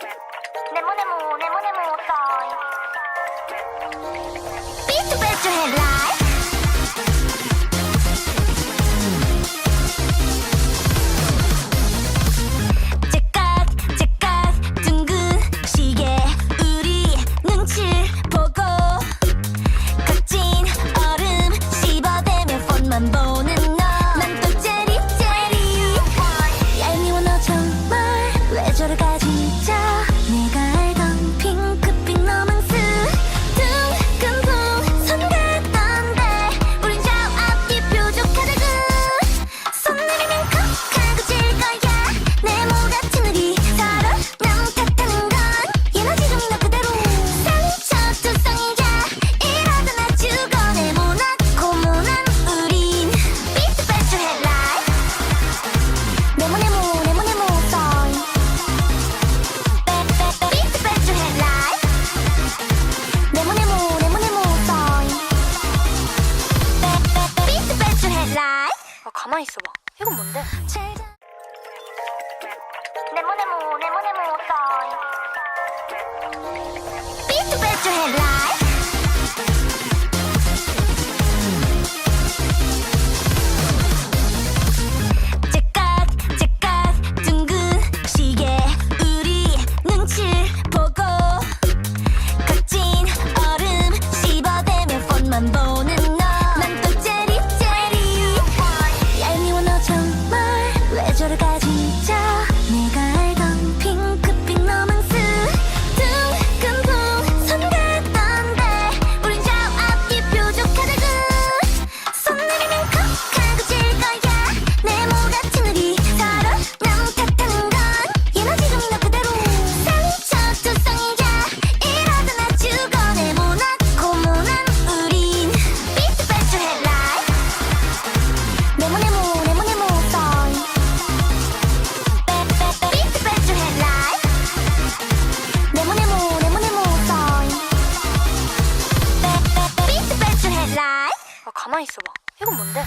ねもねもねもねもさい 아, 가만히 있어봐. 이건 뭔데? 아, 네모네모 네모네모 우리가 하루가 진짜 가만히 있어봐 이건 뭔데?